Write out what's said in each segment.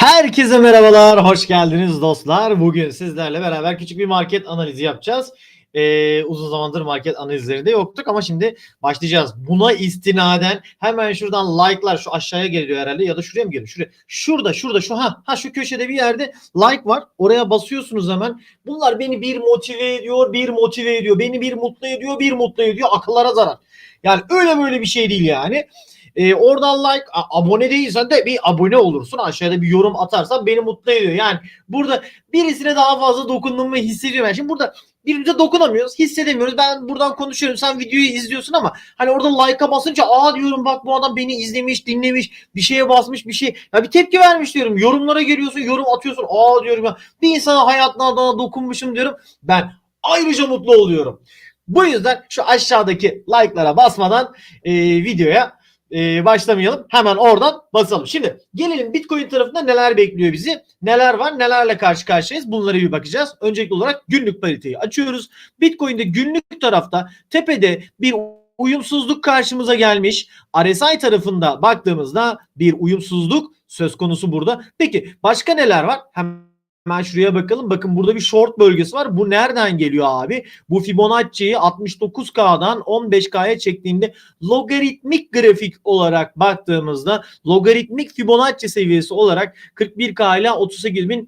Herkese merhabalar, hoş geldiniz dostlar. Bugün sizlerle beraber küçük bir market analizi yapacağız. Ee, uzun zamandır market analizlerinde yoktuk ama şimdi başlayacağız. Buna istinaden hemen şuradan like'lar şu aşağıya geliyor herhalde ya da şuraya mı geliyor? Şuraya. Şurada, şurada, şu ha, ha şu köşede bir yerde like var. Oraya basıyorsunuz hemen. Bunlar beni bir motive ediyor, bir motive ediyor. Beni bir mutlu ediyor, bir mutlu ediyor. Akıllara zarar. Yani öyle böyle bir şey değil yani. E, oradan like, abone değilsen de bir abone olursun. Aşağıda bir yorum atarsan beni mutlu ediyor. Yani burada birisine daha fazla dokunduğumu hissediyorum. Yani şimdi burada birbirimize dokunamıyoruz, hissedemiyoruz. Ben buradan konuşuyorum, sen videoyu izliyorsun ama hani orada like'a basınca aa diyorum bak bu adam beni izlemiş, dinlemiş, bir şeye basmış, bir şey. Ya bir tepki vermiş diyorum. Yorumlara geliyorsun, yorum atıyorsun. Aa diyorum ya bir insana hayatına dokunmuşum diyorum. Ben ayrıca mutlu oluyorum. Bu yüzden şu aşağıdaki like'lara basmadan e, videoya e, başlamayalım. Hemen oradan basalım. Şimdi gelelim Bitcoin tarafında neler bekliyor bizi? Neler var? Nelerle karşı karşıyayız? Bunlara bir bakacağız. Öncelikli olarak günlük pariteyi açıyoruz. Bitcoin'de günlük tarafta tepede bir uyumsuzluk karşımıza gelmiş. RSI tarafında baktığımızda bir uyumsuzluk söz konusu burada. Peki başka neler var? Hemen Hemen şuraya bakalım. Bakın burada bir short bölgesi var. Bu nereden geliyor abi? Bu Fibonacci'yi 69K'dan 15K'ya çektiğinde logaritmik grafik olarak baktığımızda logaritmik Fibonacci seviyesi olarak 41K ile 38.000 e,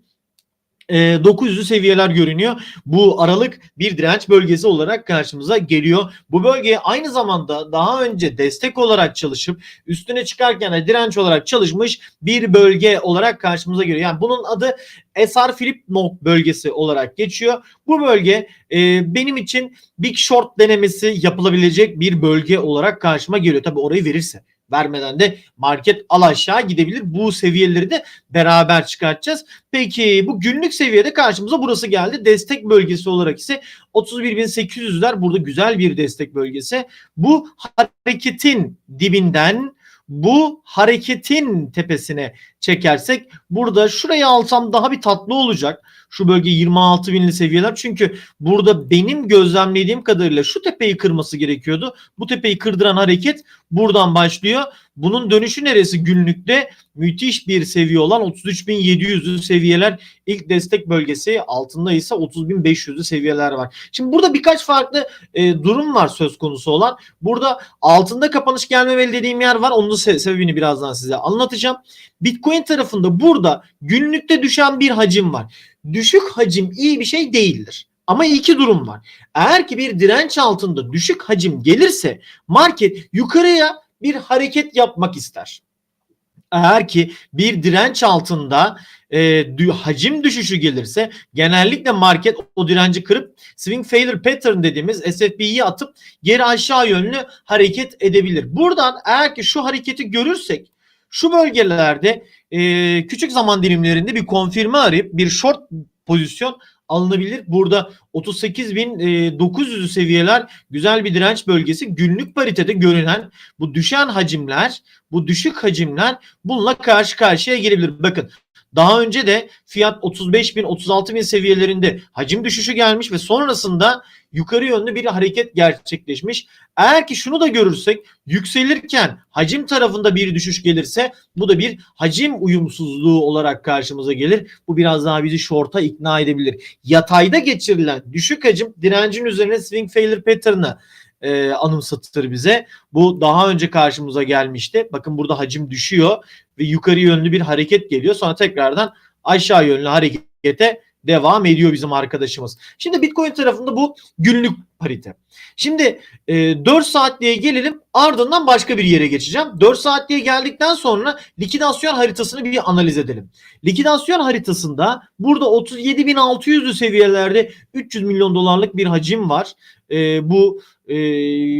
900'lü seviyeler görünüyor. Bu aralık bir direnç bölgesi olarak karşımıza geliyor. Bu bölge aynı zamanda daha önce destek olarak çalışıp üstüne çıkarken de direnç olarak çalışmış bir bölge olarak karşımıza geliyor. Yani bunun adı SR Flip Knock bölgesi olarak geçiyor. Bu bölge e, benim için Big Short denemesi yapılabilecek bir bölge olarak karşıma geliyor. Tabii orayı verirse vermeden de market al aşağı gidebilir. Bu seviyeleri de beraber çıkartacağız. Peki bu günlük seviyede karşımıza burası geldi. Destek bölgesi olarak ise 31.800'ler burada güzel bir destek bölgesi. Bu hareketin dibinden bu hareketin tepesine çekersek burada şurayı alsam daha bir tatlı olacak. Şu bölge 26 binli seviyeler. Çünkü burada benim gözlemlediğim kadarıyla şu tepeyi kırması gerekiyordu. Bu tepeyi kırdıran hareket buradan başlıyor. Bunun dönüşü neresi günlükte? Müthiş bir seviye olan 33.700'lü seviyeler ilk destek bölgesi altında ise 30.500'lü seviyeler var. Şimdi burada birkaç farklı e, durum var söz konusu olan. Burada altında kapanış gelmemeli dediğim yer var. Onun sebebini birazdan size anlatacağım. Bitcoin tarafında burada günlükte düşen bir hacim var. Düşük hacim iyi bir şey değildir. Ama iki durum var. Eğer ki bir direnç altında düşük hacim gelirse market yukarıya bir hareket yapmak ister. Eğer ki bir direnç altında e, hacim düşüşü gelirse genellikle market o direnci kırıp swing failure pattern dediğimiz SFB'yi atıp geri aşağı yönlü hareket edebilir. Buradan eğer ki şu hareketi görürsek şu bölgelerde e, küçük zaman dilimlerinde bir konfirme arayıp bir short pozisyon alınabilir. Burada 38.900 seviyeler güzel bir direnç bölgesi. Günlük paritede görünen bu düşen hacimler, bu düşük hacimler bununla karşı karşıya gelebilir. Bakın daha önce de fiyat 35 bin 36 bin seviyelerinde hacim düşüşü gelmiş ve sonrasında yukarı yönlü bir hareket gerçekleşmiş. Eğer ki şunu da görürsek yükselirken hacim tarafında bir düşüş gelirse bu da bir hacim uyumsuzluğu olarak karşımıza gelir. Bu biraz daha bizi short'a ikna edebilir. Yatayda geçirilen düşük hacim direncin üzerine swing failure pattern'ı e, anımsatır bize. Bu daha önce karşımıza gelmişti. Bakın burada hacim düşüyor yukarı yönlü bir hareket geliyor. Sonra tekrardan aşağı yönlü harekete devam ediyor bizim arkadaşımız. Şimdi Bitcoin tarafında bu günlük parite. Şimdi e, 4 saatliğe gelelim ardından başka bir yere geçeceğim. 4 saatliğe geldikten sonra likidasyon haritasını bir analiz edelim. Likidasyon haritasında burada 37.600'lü seviyelerde 300 milyon dolarlık bir hacim var. E, bu e,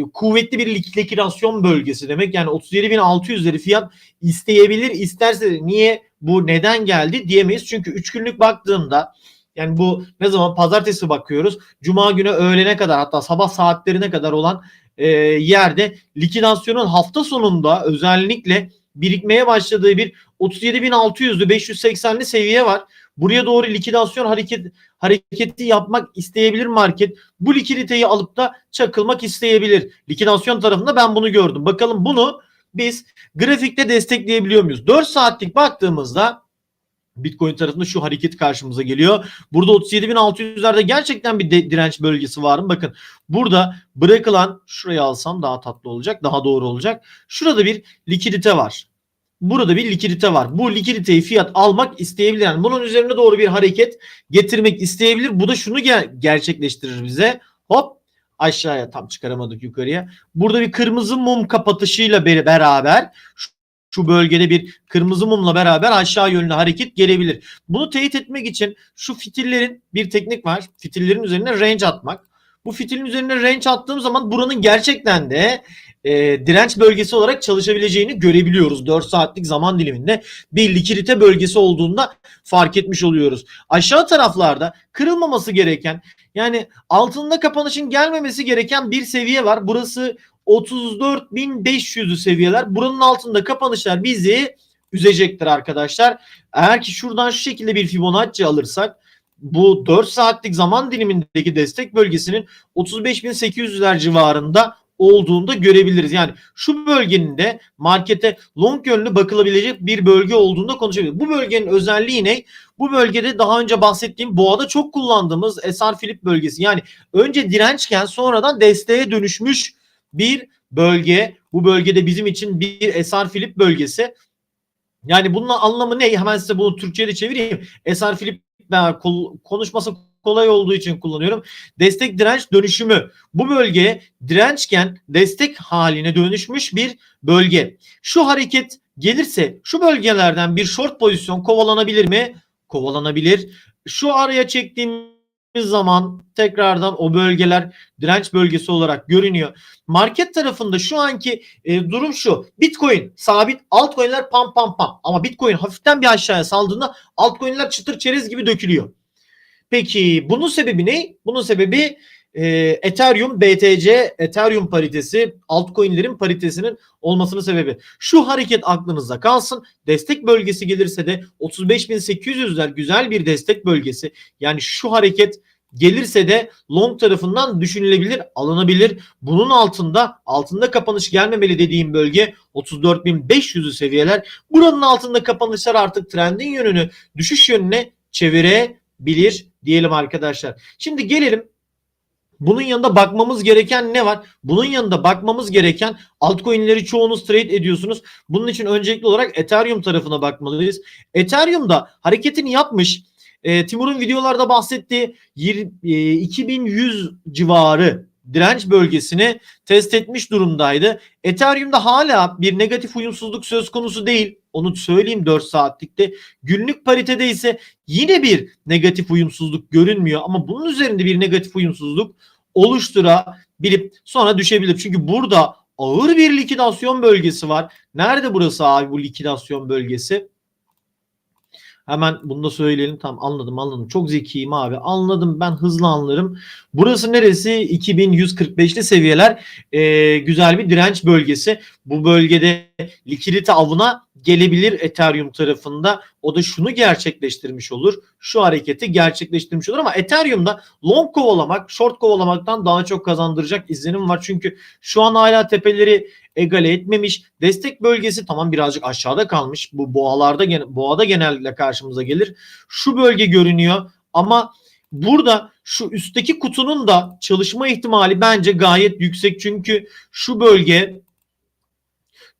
kuvvetli bir lik- likidasyon bölgesi demek. Yani 37.600'leri fiyat isteyebilir. İsterse niye bu neden geldi diyemeyiz. Çünkü 3 günlük baktığımda yani bu ne zaman pazartesi bakıyoruz. Cuma günü öğlene kadar hatta sabah saatlerine kadar olan e, yerde likidasyonun hafta sonunda özellikle birikmeye başladığı bir 37.600'lü 580'li seviye var. Buraya doğru likidasyon hareket hareketi yapmak isteyebilir market. Bu likiditeyi alıp da çakılmak isteyebilir. Likidasyon tarafında ben bunu gördüm. Bakalım bunu biz grafikte destekleyebiliyor muyuz? 4 saatlik baktığımızda Bitcoin tarafında şu hareket karşımıza geliyor. Burada 37.600'lerde gerçekten bir de- direnç bölgesi var mı? Bakın burada bırakılan şurayı alsam daha tatlı olacak, daha doğru olacak. Şurada bir likidite var. Burada bir likidite var. Bu likiditeyi fiyat almak isteyebilir. Yani bunun üzerine doğru bir hareket getirmek isteyebilir. Bu da şunu ger- gerçekleştirir bize. Hop aşağıya tam çıkaramadık yukarıya. Burada bir kırmızı mum kapatışıyla be- beraber şu- bölgede bir kırmızı mumla beraber aşağı yönlü hareket gelebilir. Bunu teyit etmek için şu fitillerin bir teknik var. Fitillerin üzerine range atmak. Bu fitilin üzerine range attığım zaman buranın gerçekten de e, direnç bölgesi olarak çalışabileceğini görebiliyoruz. 4 saatlik zaman diliminde bir likidite bölgesi olduğunda fark etmiş oluyoruz. Aşağı taraflarda kırılmaması gereken yani altında kapanışın gelmemesi gereken bir seviye var. Burası 34.500'lü seviyeler. Buranın altında kapanışlar bizi üzecektir arkadaşlar. Eğer ki şuradan şu şekilde bir Fibonacci alırsak bu 4 saatlik zaman dilimindeki destek bölgesinin 35.800'ler civarında olduğunda görebiliriz. Yani şu bölgenin de markete long yönlü bakılabilecek bir bölge olduğunda konuşabiliriz. Bu bölgenin özelliği ne? Bu bölgede daha önce bahsettiğim boğada çok kullandığımız SR Philip bölgesi. Yani önce dirençken sonradan desteğe dönüşmüş bir bölge. Bu bölgede bizim için bir SR Philip bölgesi. Yani bunun anlamı ne? Hemen size bunu Türkçe'ye de çevireyim. Ben kol- konuşması kolay olduğu için kullanıyorum. Destek direnç dönüşümü. Bu bölge dirençken destek haline dönüşmüş bir bölge. Şu hareket gelirse şu bölgelerden bir short pozisyon kovalanabilir mi? Kovalanabilir. Şu araya çektiğimiz zaman tekrardan o bölgeler direnç bölgesi olarak görünüyor. Market tarafında şu anki e, durum şu. Bitcoin sabit, altcoin'ler pam pam pam. Ama Bitcoin hafiften bir aşağıya saldığında altcoin'ler çıtır çerez gibi dökülüyor. Peki bunun sebebi ne? Bunun sebebi e, Ethereum BTC Ethereum paritesi altcoin'lerin paritesinin olmasının sebebi. Şu hareket aklınızda kalsın. Destek bölgesi gelirse de 35.800'ler güzel bir destek bölgesi. Yani şu hareket gelirse de long tarafından düşünülebilir, alınabilir. Bunun altında altında kapanış gelmemeli dediğim bölge 34.500'ü seviyeler. Buranın altında kapanışlar artık trendin yönünü düşüş yönüne çevirebilir diyelim arkadaşlar. Şimdi gelelim bunun yanında bakmamız gereken ne var? Bunun yanında bakmamız gereken altcoin'leri çoğunuz trade ediyorsunuz. Bunun için öncelikli olarak Ethereum tarafına bakmalıyız. Ethereum'da hareketini yapmış. E, Timur'un videolarda bahsettiği 20, e, 2100 civarı direnç bölgesini test etmiş durumdaydı. Ethereum'da hala bir negatif uyumsuzluk söz konusu değil. Onu söyleyeyim 4 saatlikte. Günlük paritede ise yine bir negatif uyumsuzluk görünmüyor ama bunun üzerinde bir negatif uyumsuzluk oluşturabilip sonra düşebilir. Çünkü burada ağır bir likidasyon bölgesi var. Nerede burası abi bu likidasyon bölgesi? Hemen bunu da söyleyelim. Tamam anladım anladım. Çok zekiyim abi. Anladım ben hızlı anlarım. Burası neresi? 2145'li seviyeler. Ee, güzel bir direnç bölgesi. Bu bölgede likidite avına gelebilir Ethereum tarafında. O da şunu gerçekleştirmiş olur. Şu hareketi gerçekleştirmiş olur ama Ethereum'da long kovalamak, short kovalamaktan daha çok kazandıracak izlenim var. Çünkü şu an hala tepeleri egale etmemiş. Destek bölgesi tamam birazcık aşağıda kalmış. Bu boğalarda boğada genellikle karşımıza gelir. Şu bölge görünüyor ama burada şu üstteki kutunun da çalışma ihtimali bence gayet yüksek. Çünkü şu bölge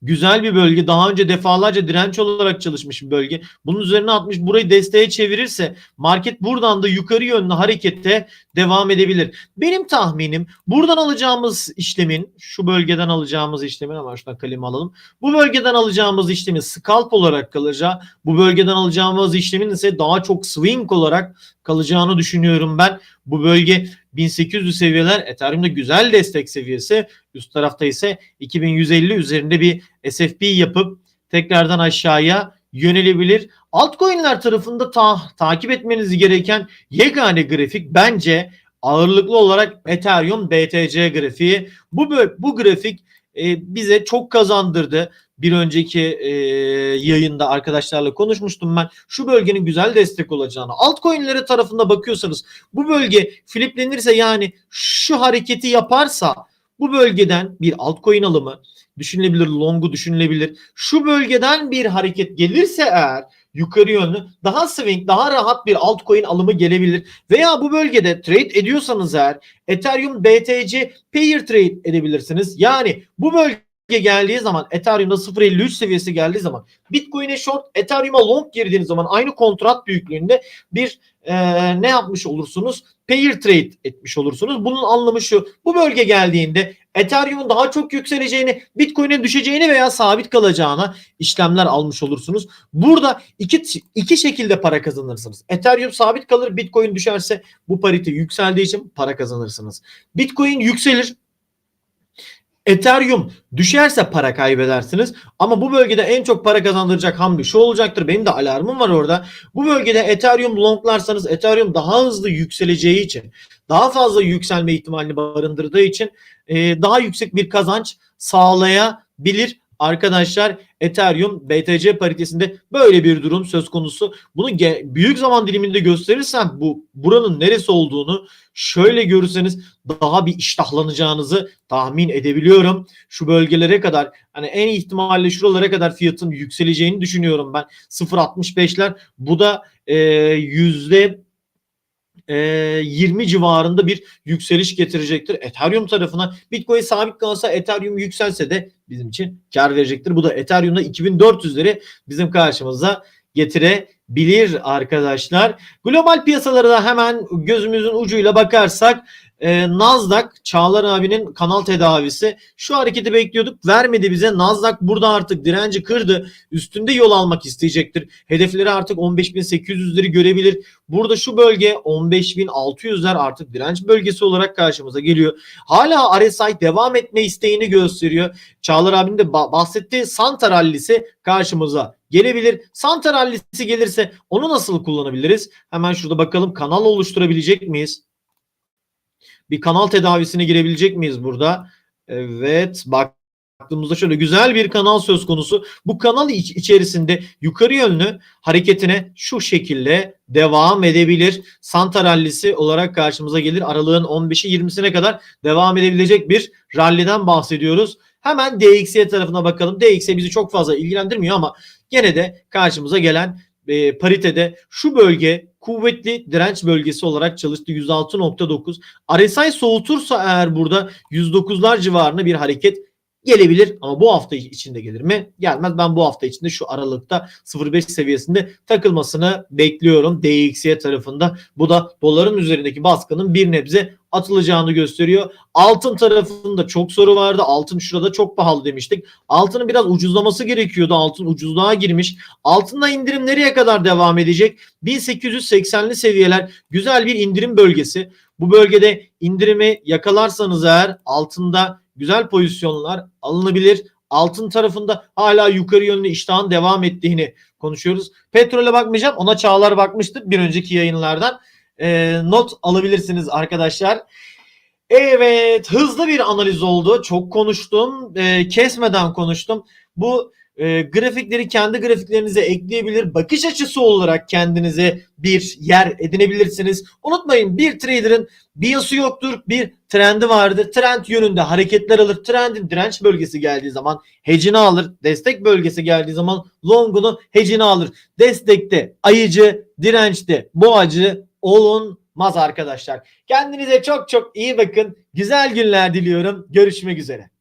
güzel bir bölge. Daha önce defalarca direnç olarak çalışmış bir bölge. Bunun üzerine atmış burayı desteğe çevirirse market buradan da yukarı yönlü harekete devam edebilir. Benim tahminim buradan alacağımız işlemin şu bölgeden alacağımız işlemin ama şuradan kalemi alalım. Bu bölgeden alacağımız işlemin scalp olarak kalacağı, bu bölgeden alacağımız işlemin ise daha çok swing olarak kalacağını düşünüyorum ben. Bu bölge 1800 seviyeler Ethereum'da güzel destek seviyesi. Üst tarafta ise 2150 üzerinde bir SFP yapıp tekrardan aşağıya yönelebilir. Altcoin'ler tarafında ta- takip etmeniz gereken yegane grafik bence ağırlıklı olarak Ethereum BTC grafiği. Bu bu grafik e, bize çok kazandırdı. Bir önceki e, yayında arkadaşlarla konuşmuştum ben. Şu bölgenin güzel destek olacağını. Altcoin'lere tarafında bakıyorsanız bu bölge fliplenirse yani şu hareketi yaparsa bu bölgeden bir altcoin alımı düşünülebilir, longu düşünülebilir. Şu bölgeden bir hareket gelirse eğer yukarı yönlü daha swing daha rahat bir altcoin alımı gelebilir. Veya bu bölgede trade ediyorsanız eğer Ethereum BTC pair trade edebilirsiniz. Yani bu bölge geldiği zaman Ethereum'da 0.53 seviyesi geldiği zaman Bitcoin'e short Ethereum'a long girdiğiniz zaman aynı kontrat büyüklüğünde bir e, ne yapmış olursunuz? Pair trade etmiş olursunuz. Bunun anlamı şu. Bu bölge geldiğinde Ethereum'un daha çok yükseleceğini, Bitcoin'in düşeceğini veya sabit kalacağına işlemler almış olursunuz. Burada iki iki şekilde para kazanırsınız. Ethereum sabit kalır, Bitcoin düşerse bu parite yükseldiği için para kazanırsınız. Bitcoin yükselir, Ethereum düşerse para kaybedersiniz. Ama bu bölgede en çok para kazandıracak hamle şu olacaktır. Benim de alarmım var orada. Bu bölgede Ethereum longlarsanız Ethereum daha hızlı yükseleceği için, daha fazla yükselme ihtimalini barındırdığı için e, daha yüksek bir kazanç sağlayabilir. Arkadaşlar Ethereum BTC paritesinde böyle bir durum söz konusu. Bunu büyük zaman diliminde gösterirsem bu buranın neresi olduğunu şöyle görürseniz daha bir iştahlanacağınızı tahmin edebiliyorum. Şu bölgelere kadar hani en ihtimalle şuralara kadar fiyatın yükseleceğini düşünüyorum ben. 0.65'ler bu da yüzde 20 civarında bir yükseliş getirecektir. Ethereum tarafına Bitcoin sabit kalsa Ethereum yükselse de bizim için kar verecektir. Bu da Ethereum'da 2400'leri bizim karşımıza getirebilir arkadaşlar. Global piyasalara da hemen gözümüzün ucuyla bakarsak e, Nasdaq Çağlar abinin kanal tedavisi. Şu hareketi bekliyorduk. Vermedi bize. Nasdaq burada artık direnci kırdı. Üstünde yol almak isteyecektir. Hedefleri artık 15.800'leri görebilir. Burada şu bölge 15.600'ler artık direnç bölgesi olarak karşımıza geliyor. Hala RSI devam etme isteğini gösteriyor. Çağlar abinin de bahsettiği Santa rallisi karşımıza gelebilir. Santa rallisi gelirse onu nasıl kullanabiliriz? Hemen şurada bakalım. Kanal oluşturabilecek miyiz? Bir kanal tedavisine girebilecek miyiz burada? Evet baktığımızda şöyle güzel bir kanal söz konusu. Bu kanal iç içerisinde yukarı yönlü hareketine şu şekilde devam edebilir. Santa rallisi olarak karşımıza gelir. Aralığın 15'i 20'sine kadar devam edebilecek bir ralliden bahsediyoruz. Hemen DXY tarafına bakalım. DXY bizi çok fazla ilgilendirmiyor ama gene de karşımıza gelen e, paritede şu bölge kuvvetli direnç bölgesi olarak çalıştı. 106.9. RSI soğutursa eğer burada 109'lar civarında bir hareket gelebilir ama bu hafta içinde gelir mi? Gelmez. Ben bu hafta içinde şu aralıkta 0.5 seviyesinde takılmasını bekliyorum DXY tarafında. Bu da doların üzerindeki baskının bir nebze atılacağını gösteriyor. Altın tarafında çok soru vardı. Altın şurada çok pahalı demiştik. Altının biraz ucuzlaması gerekiyordu. Altın ucuzluğa girmiş. Altında indirim nereye kadar devam edecek? 1880'li seviyeler güzel bir indirim bölgesi. Bu bölgede indirimi yakalarsanız eğer altında güzel pozisyonlar alınabilir. Altın tarafında hala yukarı yönlü iştahın devam ettiğini konuşuyoruz. Petrole bakmayacağım. Ona Çağlar bakmıştı bir önceki yayınlardan. Ee, not alabilirsiniz arkadaşlar. Evet hızlı bir analiz oldu. Çok konuştum. E, kesmeden konuştum. Bu e, grafikleri kendi grafiklerinize ekleyebilir. Bakış açısı olarak kendinize bir yer edinebilirsiniz. Unutmayın bir trader'ın biası yoktur. Bir trendi vardır. Trend yönünde hareketler alır. Trendin direnç bölgesi geldiği zaman hedge'ini alır. Destek bölgesi geldiği zaman long'unu hedge'ini alır. Destekte ayıcı, dirençte boğacı olunmaz arkadaşlar. Kendinize çok çok iyi bakın. Güzel günler diliyorum. Görüşmek üzere.